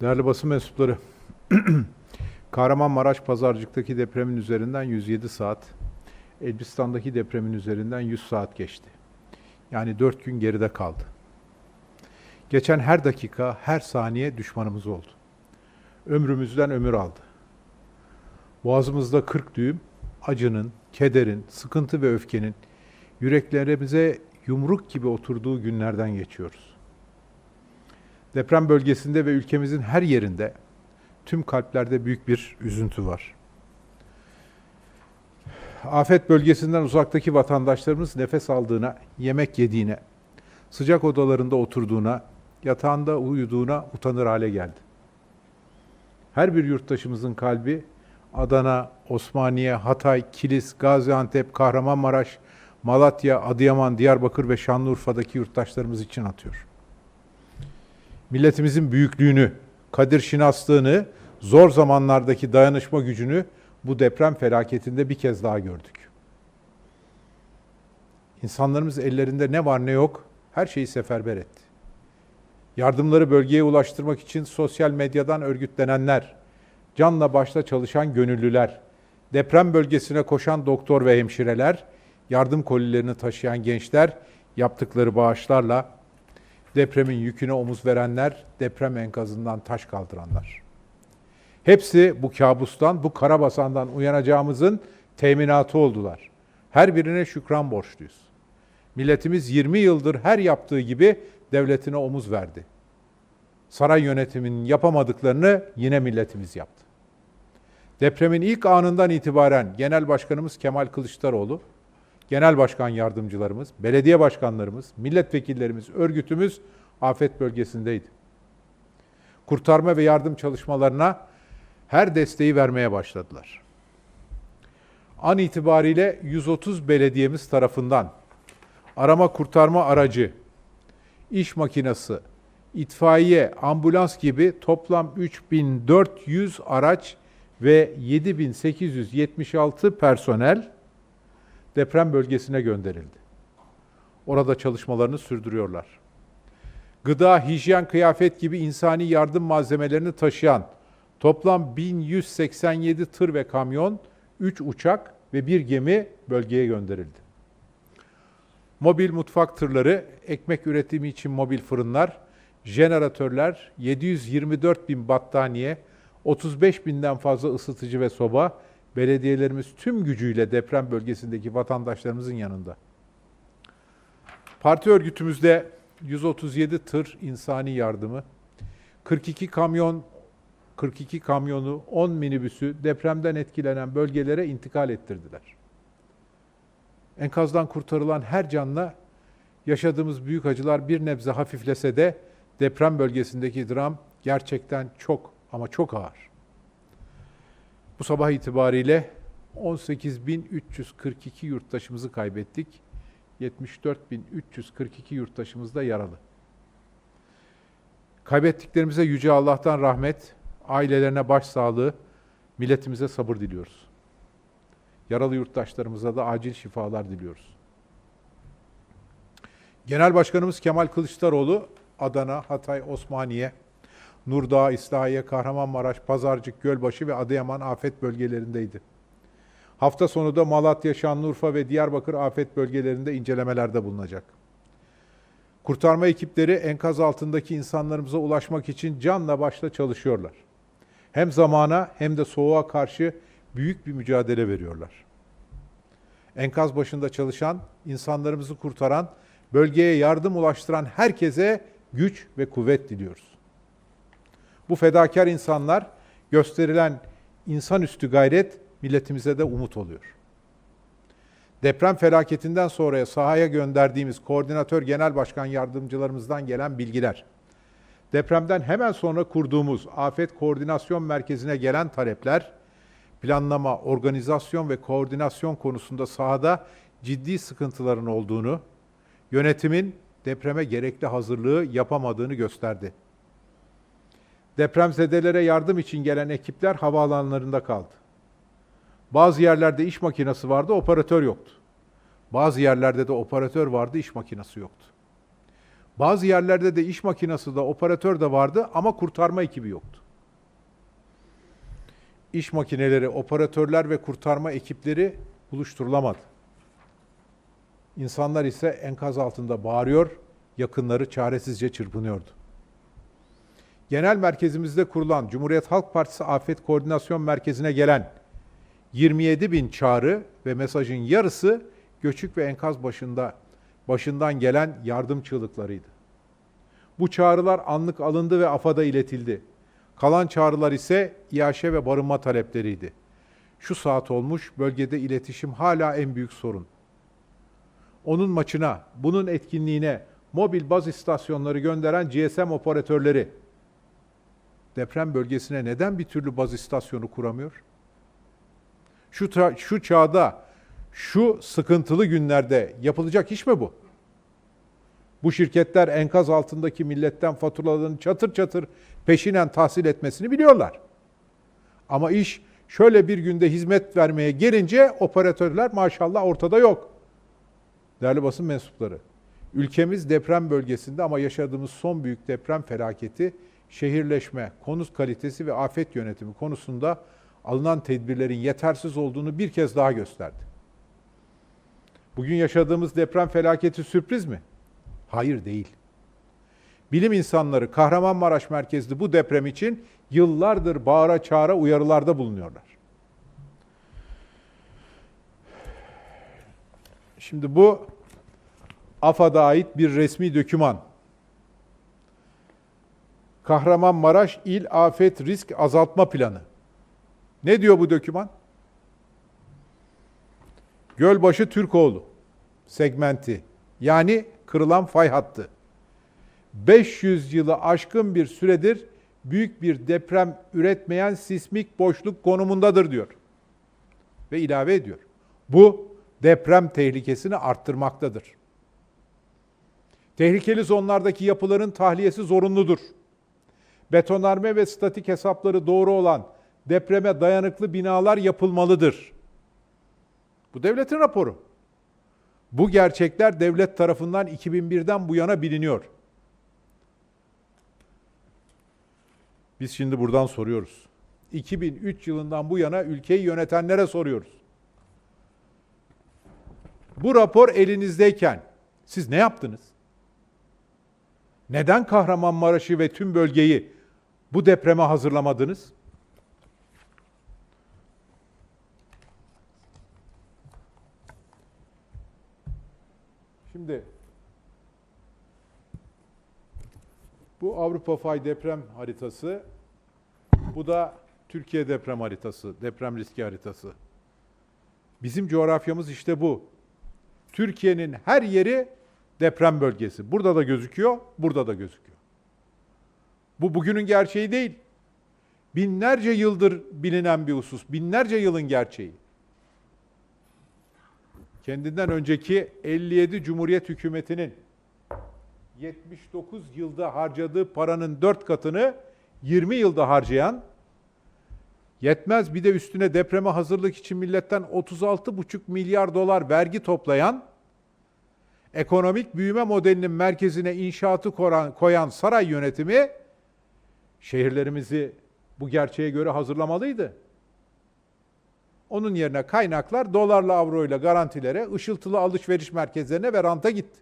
Değerli basın mensupları, Kahramanmaraş Pazarcık'taki depremin üzerinden 107 saat, Elbistan'daki depremin üzerinden 100 saat geçti. Yani 4 gün geride kaldı. Geçen her dakika, her saniye düşmanımız oldu. Ömrümüzden ömür aldı. Boğazımızda 40 düğüm, acının, kederin, sıkıntı ve öfkenin yüreklerimize yumruk gibi oturduğu günlerden geçiyoruz. Deprem bölgesinde ve ülkemizin her yerinde tüm kalplerde büyük bir üzüntü var. Afet bölgesinden uzaktaki vatandaşlarımız nefes aldığına, yemek yediğine, sıcak odalarında oturduğuna, yatağında uyuduğuna utanır hale geldi. Her bir yurttaşımızın kalbi Adana, Osmaniye, Hatay, Kilis, Gaziantep, Kahramanmaraş, Malatya, Adıyaman, Diyarbakır ve Şanlıurfa'daki yurttaşlarımız için atıyor milletimizin büyüklüğünü, kadir şinaslığını, zor zamanlardaki dayanışma gücünü bu deprem felaketinde bir kez daha gördük. İnsanlarımız ellerinde ne var ne yok her şeyi seferber etti. Yardımları bölgeye ulaştırmak için sosyal medyadan örgütlenenler, canla başla çalışan gönüllüler, deprem bölgesine koşan doktor ve hemşireler, yardım kolilerini taşıyan gençler yaptıkları bağışlarla depremin yüküne omuz verenler, deprem enkazından taş kaldıranlar. Hepsi bu kabustan, bu karabasandan uyanacağımızın teminatı oldular. Her birine şükran borçluyuz. Milletimiz 20 yıldır her yaptığı gibi devletine omuz verdi. Saray yönetiminin yapamadıklarını yine milletimiz yaptı. Depremin ilk anından itibaren Genel Başkanımız Kemal Kılıçdaroğlu, genel başkan yardımcılarımız, belediye başkanlarımız, milletvekillerimiz, örgütümüz afet bölgesindeydi. Kurtarma ve yardım çalışmalarına her desteği vermeye başladılar. An itibariyle 130 belediyemiz tarafından arama kurtarma aracı, iş makinesi, itfaiye, ambulans gibi toplam 3400 araç ve 7876 personel deprem bölgesine gönderildi. Orada çalışmalarını sürdürüyorlar. Gıda, hijyen, kıyafet gibi insani yardım malzemelerini taşıyan toplam 1187 tır ve kamyon, 3 uçak ve bir gemi bölgeye gönderildi. Mobil mutfak tırları, ekmek üretimi için mobil fırınlar, jeneratörler, 724 bin battaniye, 35 binden fazla ısıtıcı ve soba, belediyelerimiz tüm gücüyle deprem bölgesindeki vatandaşlarımızın yanında. Parti örgütümüzde 137 tır insani yardımı, 42 kamyon 42 kamyonu, 10 minibüsü depremden etkilenen bölgelere intikal ettirdiler. Enkazdan kurtarılan her canla yaşadığımız büyük acılar bir nebze hafiflese de deprem bölgesindeki dram gerçekten çok ama çok ağır. Bu sabah itibariyle 18.342 yurttaşımızı kaybettik. 74.342 yurttaşımız da yaralı. Kaybettiklerimize Yüce Allah'tan rahmet, ailelerine başsağlığı, milletimize sabır diliyoruz. Yaralı yurttaşlarımıza da acil şifalar diliyoruz. Genel Başkanımız Kemal Kılıçdaroğlu, Adana, Hatay, Osmaniye, Nurdağ, İslahiye, Kahramanmaraş, Pazarcık, Gölbaşı ve Adıyaman afet bölgelerindeydi. Hafta sonu da Malatya, Şanlıurfa ve Diyarbakır afet bölgelerinde incelemelerde bulunacak. Kurtarma ekipleri enkaz altındaki insanlarımıza ulaşmak için canla başla çalışıyorlar. Hem zamana hem de soğuğa karşı büyük bir mücadele veriyorlar. Enkaz başında çalışan, insanlarımızı kurtaran, bölgeye yardım ulaştıran herkese güç ve kuvvet diliyoruz. Bu fedakar insanlar gösterilen insanüstü gayret milletimize de umut oluyor. Deprem felaketinden sonraya sahaya gönderdiğimiz koordinatör genel başkan yardımcılarımızdan gelen bilgiler, depremden hemen sonra kurduğumuz afet koordinasyon merkezine gelen talepler, planlama, organizasyon ve koordinasyon konusunda sahada ciddi sıkıntıların olduğunu, yönetimin depreme gerekli hazırlığı yapamadığını gösterdi. Depremzedelere yardım için gelen ekipler havaalanlarında kaldı. Bazı yerlerde iş makinesi vardı, operatör yoktu. Bazı yerlerde de operatör vardı, iş makinesi yoktu. Bazı yerlerde de iş makinesi de operatör de vardı ama kurtarma ekibi yoktu. İş makineleri, operatörler ve kurtarma ekipleri buluşturulamadı. İnsanlar ise enkaz altında bağırıyor, yakınları çaresizce çırpınıyordu. Genel merkezimizde kurulan Cumhuriyet Halk Partisi Afet Koordinasyon Merkezi'ne gelen 27 bin çağrı ve mesajın yarısı göçük ve enkaz başında başından gelen yardım çığlıklarıydı. Bu çağrılar anlık alındı ve AFAD'a iletildi. Kalan çağrılar ise iaşe ve barınma talepleriydi. Şu saat olmuş, bölgede iletişim hala en büyük sorun. Onun maçına, bunun etkinliğine mobil baz istasyonları gönderen GSM operatörleri deprem bölgesine neden bir türlü baz istasyonu kuramıyor? Şu, şu çağda, şu sıkıntılı günlerde yapılacak iş mi bu? Bu şirketler enkaz altındaki milletten faturalarını çatır çatır peşinen tahsil etmesini biliyorlar. Ama iş şöyle bir günde hizmet vermeye gelince operatörler maşallah ortada yok. Değerli basın mensupları, ülkemiz deprem bölgesinde ama yaşadığımız son büyük deprem felaketi şehirleşme, konut kalitesi ve afet yönetimi konusunda alınan tedbirlerin yetersiz olduğunu bir kez daha gösterdi. Bugün yaşadığımız deprem felaketi sürpriz mi? Hayır değil. Bilim insanları Kahramanmaraş merkezli bu deprem için yıllardır bağıra çağıra uyarılarda bulunuyorlar. Şimdi bu AFAD'a ait bir resmi döküman. Kahramanmaraş İl Afet Risk Azaltma Planı. Ne diyor bu döküman? Gölbaşı Türkoğlu segmenti yani kırılan fay hattı. 500 yılı aşkın bir süredir büyük bir deprem üretmeyen sismik boşluk konumundadır diyor. Ve ilave ediyor. Bu deprem tehlikesini arttırmaktadır. Tehlikeli zonlardaki yapıların tahliyesi zorunludur. Betonarme ve statik hesapları doğru olan depreme dayanıklı binalar yapılmalıdır. Bu devletin raporu. Bu gerçekler devlet tarafından 2001'den bu yana biliniyor. Biz şimdi buradan soruyoruz. 2003 yılından bu yana ülkeyi yönetenlere soruyoruz. Bu rapor elinizdeyken siz ne yaptınız? Neden Kahramanmaraş'ı ve tüm bölgeyi bu depreme hazırlamadınız? Şimdi bu Avrupa Fay deprem haritası, bu da Türkiye deprem haritası, deprem riski haritası. Bizim coğrafyamız işte bu. Türkiye'nin her yeri deprem bölgesi. Burada da gözüküyor, burada da gözüküyor. Bu bugünün gerçeği değil. Binlerce yıldır bilinen bir husus, binlerce yılın gerçeği. Kendinden önceki 57 Cumhuriyet hükümetinin 79 yılda harcadığı paranın 4 katını 20 yılda harcayan, yetmez bir de üstüne depreme hazırlık için milletten 36,5 milyar dolar vergi toplayan, ekonomik büyüme modelinin merkezine inşaatı koran- koyan saray yönetimi şehirlerimizi bu gerçeğe göre hazırlamalıydı. Onun yerine kaynaklar dolarla avroyla garantilere, ışıltılı alışveriş merkezlerine ve ranta gitti.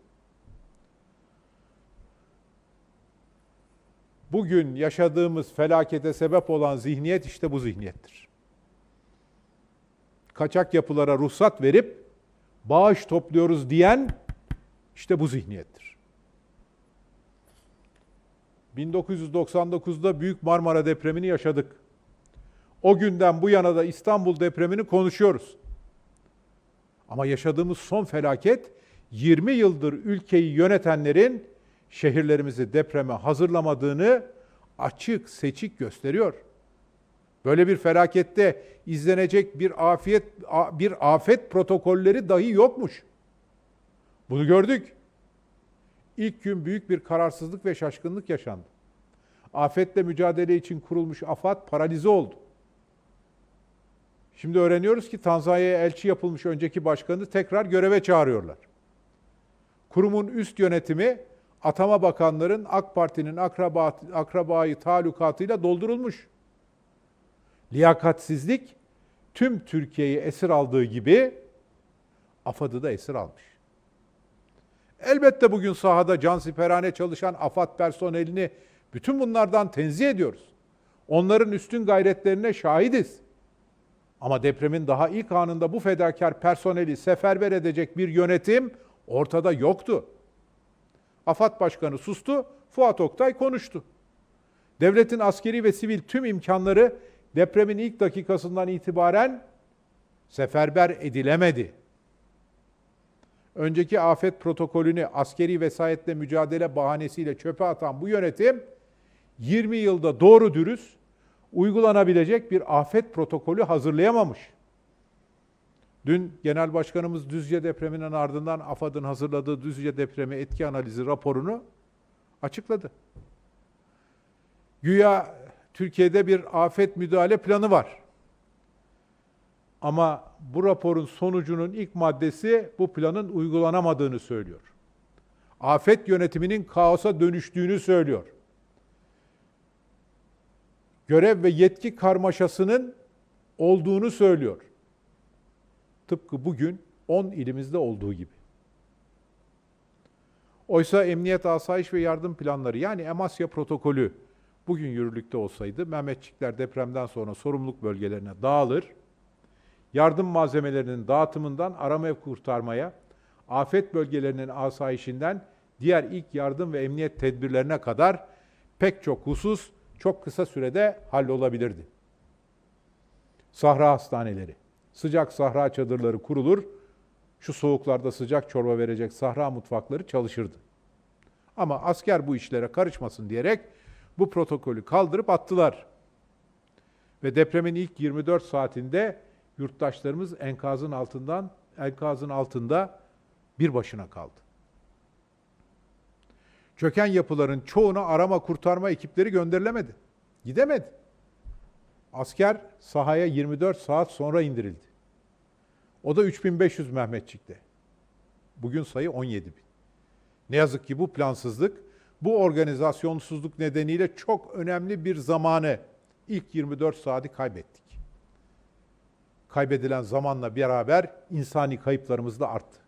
Bugün yaşadığımız felakete sebep olan zihniyet işte bu zihniyettir. Kaçak yapılara ruhsat verip bağış topluyoruz diyen işte bu zihniyettir. 1999'da Büyük Marmara depremini yaşadık. O günden bu yana da İstanbul depremini konuşuyoruz. Ama yaşadığımız son felaket 20 yıldır ülkeyi yönetenlerin şehirlerimizi depreme hazırlamadığını açık seçik gösteriyor. Böyle bir felakette izlenecek bir afiyet bir afet protokolleri dahi yokmuş. Bunu gördük. İlk gün büyük bir kararsızlık ve şaşkınlık yaşandı. Afetle mücadele için kurulmuş AFAD paralize oldu. Şimdi öğreniyoruz ki Tanzanya'ya elçi yapılmış önceki başkanı tekrar göreve çağırıyorlar. Kurumun üst yönetimi atama bakanların AK Parti'nin akraba, akrabayı talukatıyla doldurulmuş. Liyakatsizlik tüm Türkiye'yi esir aldığı gibi AFAD'ı da esir almış. Elbette bugün sahada cansiperane çalışan AFAD personelini bütün bunlardan tenzih ediyoruz. Onların üstün gayretlerine şahidiz. Ama depremin daha ilk anında bu fedakar personeli seferber edecek bir yönetim ortada yoktu. AFAD Başkanı sustu, Fuat Oktay konuştu. Devletin askeri ve sivil tüm imkanları depremin ilk dakikasından itibaren seferber edilemedi. Önceki afet protokolünü askeri vesayetle mücadele bahanesiyle çöpe atan bu yönetim 20 yılda doğru dürüst uygulanabilecek bir afet protokolü hazırlayamamış. Dün Genel Başkanımız Düzce depreminin ardından AFAD'ın hazırladığı Düzce depremi etki analizi raporunu açıkladı. Güya Türkiye'de bir afet müdahale planı var. Ama bu raporun sonucunun ilk maddesi bu planın uygulanamadığını söylüyor. Afet yönetiminin kaosa dönüştüğünü söylüyor. Görev ve yetki karmaşasının olduğunu söylüyor. Tıpkı bugün 10 ilimizde olduğu gibi. Oysa Emniyet Asayiş ve Yardım Planları yani Emasya protokolü bugün yürürlükte olsaydı Mehmetçikler depremden sonra sorumluluk bölgelerine dağılır. Yardım malzemelerinin dağıtımından arama ve kurtarmaya, afet bölgelerinin asayişinden diğer ilk yardım ve emniyet tedbirlerine kadar pek çok husus çok kısa sürede hallolabilirdi. Sahra hastaneleri, sıcak sahra çadırları kurulur, şu soğuklarda sıcak çorba verecek sahra mutfakları çalışırdı. Ama asker bu işlere karışmasın diyerek bu protokolü kaldırıp attılar. Ve depremin ilk 24 saatinde yurttaşlarımız enkazın altından enkazın altında bir başına kaldı. Çöken yapıların çoğuna arama kurtarma ekipleri gönderilemedi. Gidemedi. Asker sahaya 24 saat sonra indirildi. O da 3500 Mehmetçik'te. Bugün sayı 17 bin. Ne yazık ki bu plansızlık, bu organizasyonsuzluk nedeniyle çok önemli bir zamanı, ilk 24 saati kaybettik. Kaybedilen zamanla beraber insani kayıplarımız da arttı.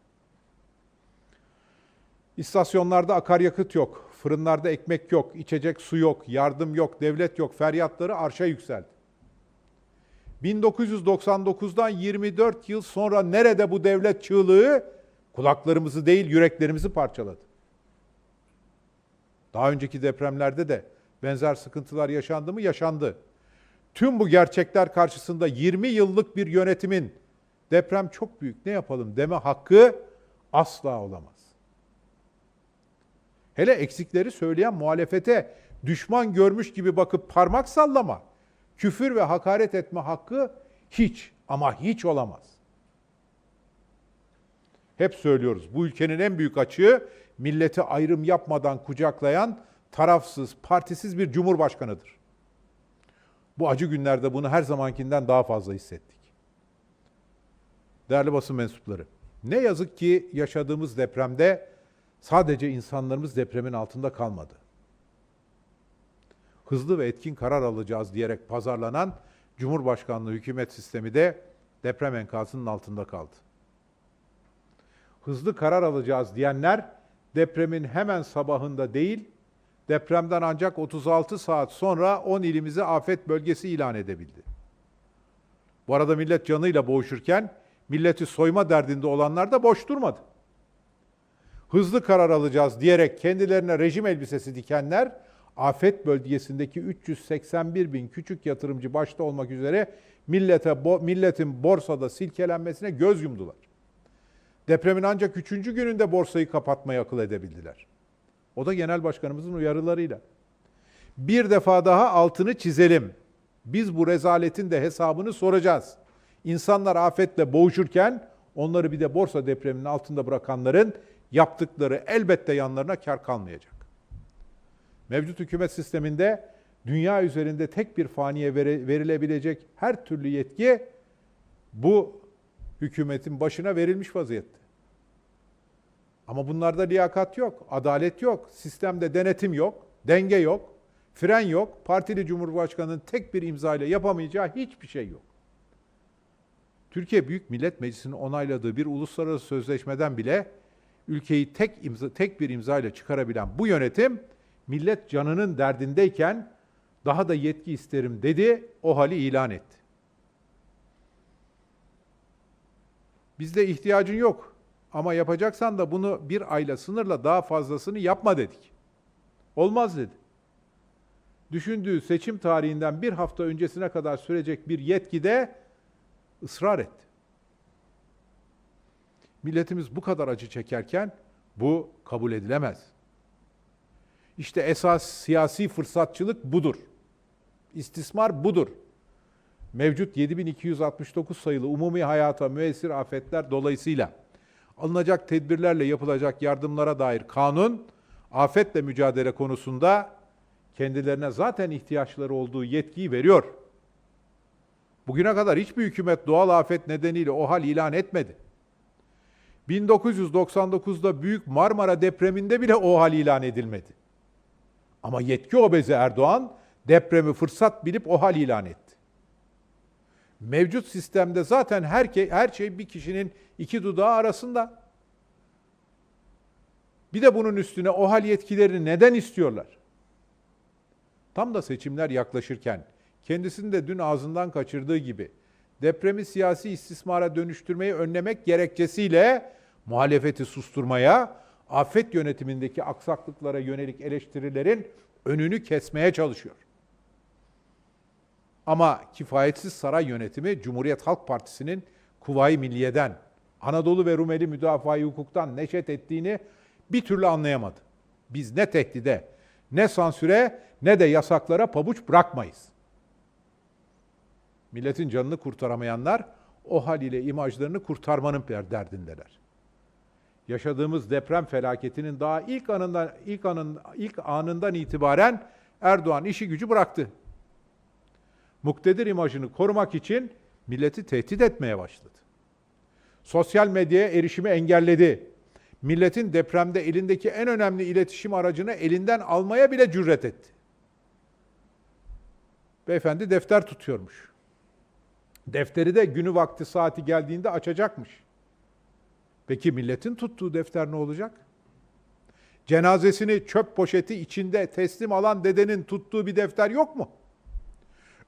İstasyonlarda akaryakıt yok, fırınlarda ekmek yok, içecek su yok, yardım yok, devlet yok, feryatları arşa yükseldi. 1999'dan 24 yıl sonra nerede bu devlet çığlığı kulaklarımızı değil yüreklerimizi parçaladı. Daha önceki depremlerde de benzer sıkıntılar yaşandı mı? Yaşandı. Tüm bu gerçekler karşısında 20 yıllık bir yönetimin deprem çok büyük ne yapalım deme hakkı asla olamaz. Hele eksikleri söyleyen muhalefete düşman görmüş gibi bakıp parmak sallama, küfür ve hakaret etme hakkı hiç ama hiç olamaz. Hep söylüyoruz bu ülkenin en büyük açığı milleti ayrım yapmadan kucaklayan tarafsız, partisiz bir cumhurbaşkanıdır. Bu acı günlerde bunu her zamankinden daha fazla hissettik. Değerli basın mensupları, ne yazık ki yaşadığımız depremde sadece insanlarımız depremin altında kalmadı. Hızlı ve etkin karar alacağız diyerek pazarlanan Cumhurbaşkanlığı hükümet sistemi de deprem enkazının altında kaldı. Hızlı karar alacağız diyenler depremin hemen sabahında değil, depremden ancak 36 saat sonra 10 ilimizi afet bölgesi ilan edebildi. Bu arada millet canıyla boğuşurken milleti soyma derdinde olanlar da boş durmadı. Hızlı karar alacağız diyerek kendilerine rejim elbisesi dikenler afet bölgesindeki 381 bin küçük yatırımcı başta olmak üzere millete bo, milletin borsada silkelenmesine göz yumdular. Depremin ancak üçüncü gününde borsayı kapatmayı akıl edebildiler. O da genel başkanımızın uyarılarıyla. Bir defa daha altını çizelim. Biz bu rezaletin de hesabını soracağız. İnsanlar afetle boğuşurken onları bir de borsa depreminin altında bırakanların yaptıkları elbette yanlarına kar kalmayacak. Mevcut hükümet sisteminde dünya üzerinde tek bir faniye verilebilecek her türlü yetki bu hükümetin başına verilmiş vaziyette. Ama bunlarda liyakat yok, adalet yok, sistemde denetim yok, denge yok, fren yok. Partili Cumhurbaşkanı'nın tek bir imza ile yapamayacağı hiçbir şey yok. Türkiye Büyük Millet Meclisi'nin onayladığı bir uluslararası sözleşmeden bile ülkeyi tek imza, tek bir imza ile çıkarabilen bu yönetim millet canının derdindeyken daha da yetki isterim dedi, o hali ilan etti. Bizde ihtiyacın yok ama yapacaksan da bunu bir ayla sınırla daha fazlasını yapma dedik. Olmaz dedi. Düşündüğü seçim tarihinden bir hafta öncesine kadar sürecek bir yetkide ısrar etti. Milletimiz bu kadar acı çekerken bu kabul edilemez. İşte esas siyasi fırsatçılık budur. İstismar budur. Mevcut 7269 sayılı umumi hayata müessir afetler dolayısıyla alınacak tedbirlerle yapılacak yardımlara dair kanun afetle mücadele konusunda kendilerine zaten ihtiyaçları olduğu yetkiyi veriyor. Bugüne kadar hiçbir hükümet doğal afet nedeniyle o hal ilan etmedi. 1999'da Büyük Marmara depreminde bile o hal ilan edilmedi. Ama yetki obezi Erdoğan depremi fırsat bilip o hal ilan etti. Mevcut sistemde zaten her, her şey bir kişinin iki dudağı arasında. Bir de bunun üstüne o hal yetkilerini neden istiyorlar? Tam da seçimler yaklaşırken kendisinin de dün ağzından kaçırdığı gibi depremi siyasi istismara dönüştürmeyi önlemek gerekçesiyle muhalefeti susturmaya, afet yönetimindeki aksaklıklara yönelik eleştirilerin önünü kesmeye çalışıyor. Ama kifayetsiz saray yönetimi Cumhuriyet Halk Partisi'nin Kuvayi Milliye'den, Anadolu ve Rumeli müdafaa hukuktan neşet ettiğini bir türlü anlayamadı. Biz ne tehdide, ne sansüre, ne de yasaklara pabuç bırakmayız. Milletin canını kurtaramayanlar o haliyle imajlarını kurtarmanın derdindeler. Yaşadığımız deprem felaketinin daha ilk anından ilk anın ilk anından itibaren Erdoğan işi gücü bıraktı. Muktedir imajını korumak için milleti tehdit etmeye başladı. Sosyal medyaya erişimi engelledi. Milletin depremde elindeki en önemli iletişim aracını elinden almaya bile cüret etti. Beyefendi defter tutuyormuş. Defteri de günü vakti saati geldiğinde açacakmış. Peki milletin tuttuğu defter ne olacak? Cenazesini çöp poşeti içinde teslim alan dedenin tuttuğu bir defter yok mu?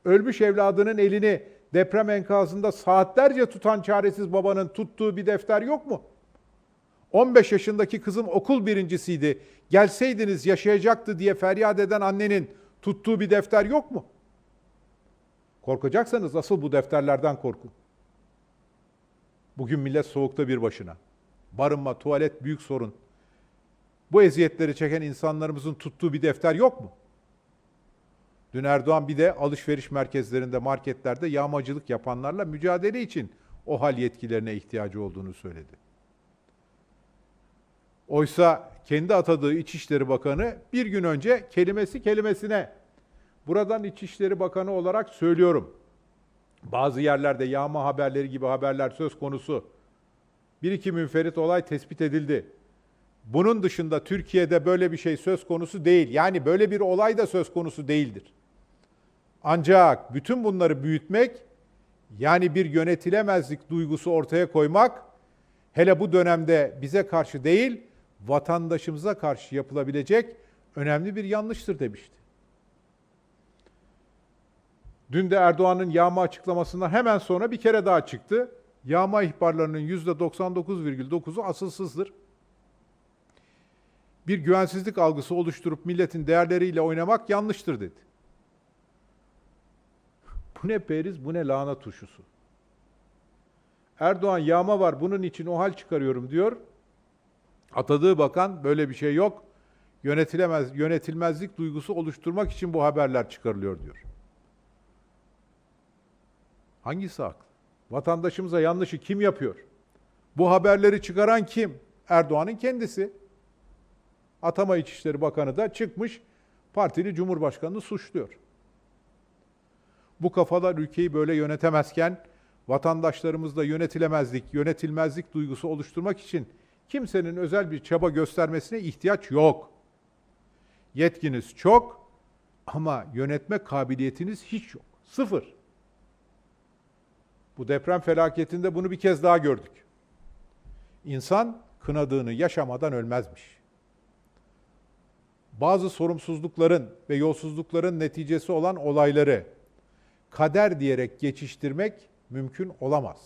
Ölmüş evladının elini deprem enkazında saatlerce tutan çaresiz babanın tuttuğu bir defter yok mu? 15 yaşındaki kızım okul birincisiydi. Gelseydiniz yaşayacaktı diye feryat eden annenin tuttuğu bir defter yok mu? Korkacaksanız asıl bu defterlerden korkun. Bugün millet soğukta bir başına. Barınma, tuvalet büyük sorun. Bu eziyetleri çeken insanlarımızın tuttuğu bir defter yok mu? Dün Erdoğan bir de alışveriş merkezlerinde, marketlerde yağmacılık yapanlarla mücadele için o hal yetkilerine ihtiyacı olduğunu söyledi. Oysa kendi atadığı İçişleri Bakanı bir gün önce kelimesi kelimesine buradan İçişleri Bakanı olarak söylüyorum. Bazı yerlerde yağma haberleri gibi haberler söz konusu. Bir iki münferit olay tespit edildi. Bunun dışında Türkiye'de böyle bir şey söz konusu değil. Yani böyle bir olay da söz konusu değildir. Ancak bütün bunları büyütmek, yani bir yönetilemezlik duygusu ortaya koymak, hele bu dönemde bize karşı değil, vatandaşımıza karşı yapılabilecek önemli bir yanlıştır demişti. Dün de Erdoğan'ın yağma açıklamasından hemen sonra bir kere daha çıktı. Yağma ihbarlarının %99,9'u asılsızdır. Bir güvensizlik algısı oluşturup milletin değerleriyle oynamak yanlıştır dedi. Bu ne periz, bu ne lahana turşusu. Erdoğan yağma var, bunun için o hal çıkarıyorum diyor. Atadığı bakan böyle bir şey yok. Yönetilemez, yönetilmezlik duygusu oluşturmak için bu haberler çıkarılıyor diyor. Hangisi haklı? Vatandaşımıza yanlışı kim yapıyor? Bu haberleri çıkaran kim? Erdoğan'ın kendisi. Atama İçişleri Bakanı da çıkmış partili Cumhurbaşkanı'nı suçluyor. Bu kafalar ülkeyi böyle yönetemezken vatandaşlarımızda yönetilemezlik, yönetilmezlik duygusu oluşturmak için Kimsenin özel bir çaba göstermesine ihtiyaç yok. Yetkiniz çok ama yönetme kabiliyetiniz hiç yok. Sıfır. Bu deprem felaketinde bunu bir kez daha gördük. İnsan kınadığını yaşamadan ölmezmiş. Bazı sorumsuzlukların ve yolsuzlukların neticesi olan olayları kader diyerek geçiştirmek mümkün olamaz.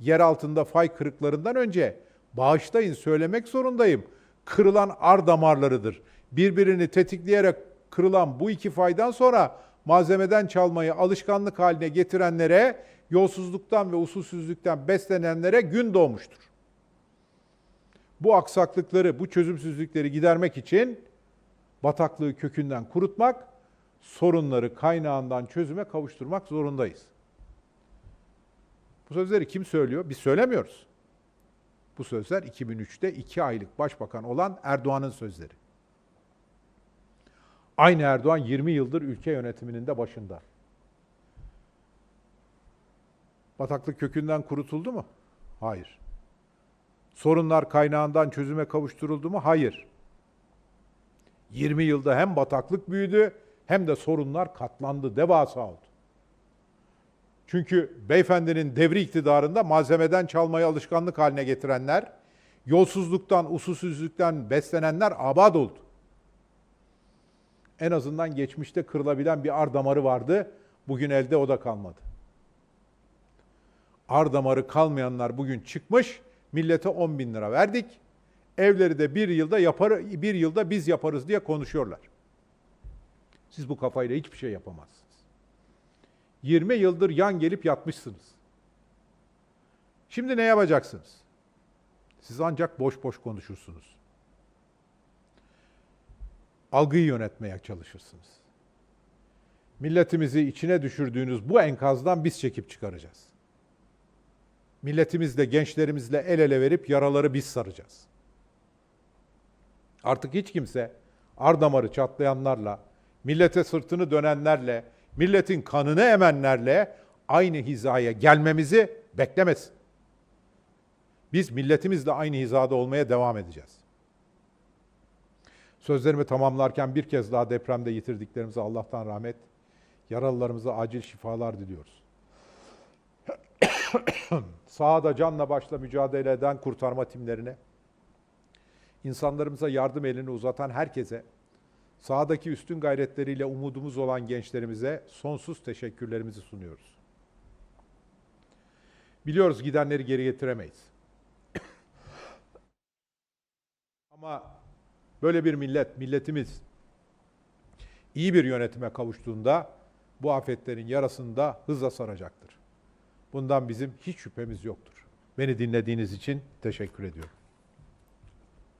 Yer altında fay kırıklarından önce bağışlayın söylemek zorundayım. Kırılan ar damarlarıdır. Birbirini tetikleyerek kırılan bu iki faydan sonra malzemeden çalmayı alışkanlık haline getirenlere, yolsuzluktan ve usulsüzlükten beslenenlere gün doğmuştur. Bu aksaklıkları, bu çözümsüzlükleri gidermek için bataklığı kökünden kurutmak, sorunları kaynağından çözüme kavuşturmak zorundayız. Bu sözleri kim söylüyor? Biz söylemiyoruz. Bu sözler 2003'te iki aylık başbakan olan Erdoğan'ın sözleri. Aynı Erdoğan 20 yıldır ülke yönetiminin de başında. Bataklık kökünden kurutuldu mu? Hayır. Sorunlar kaynağından çözüme kavuşturuldu mu? Hayır. 20 yılda hem bataklık büyüdü hem de sorunlar katlandı, devasa oldu. Çünkü beyefendinin devri iktidarında malzemeden çalmayı alışkanlık haline getirenler, yolsuzluktan, usulsüzlükten beslenenler abad oldu. En azından geçmişte kırılabilen bir ar damarı vardı, bugün elde o da kalmadı. Ar damarı kalmayanlar bugün çıkmış, millete 10 bin lira verdik, evleri de bir yılda yapar, bir yılda biz yaparız diye konuşuyorlar. Siz bu kafayla hiçbir şey yapamazsınız. 20 yıldır yan gelip yatmışsınız. Şimdi ne yapacaksınız? Siz ancak boş boş konuşursunuz. Algıyı yönetmeye çalışırsınız. Milletimizi içine düşürdüğünüz bu enkazdan biz çekip çıkaracağız. Milletimizle, gençlerimizle el ele verip yaraları biz saracağız. Artık hiç kimse ar damarı çatlayanlarla, millete sırtını dönenlerle, milletin kanını emenlerle aynı hizaya gelmemizi beklemesin. Biz milletimizle aynı hizada olmaya devam edeceğiz. Sözlerimi tamamlarken bir kez daha depremde yitirdiklerimize Allah'tan rahmet, yaralılarımıza acil şifalar diliyoruz. Sahada canla başla mücadele eden kurtarma timlerine, insanlarımıza yardım elini uzatan herkese, sahadaki üstün gayretleriyle umudumuz olan gençlerimize sonsuz teşekkürlerimizi sunuyoruz. Biliyoruz gidenleri geri getiremeyiz. Ama böyle bir millet, milletimiz iyi bir yönetime kavuştuğunda bu afetlerin yarasını da hızla saracaktır. Bundan bizim hiç şüphemiz yoktur. Beni dinlediğiniz için teşekkür ediyorum.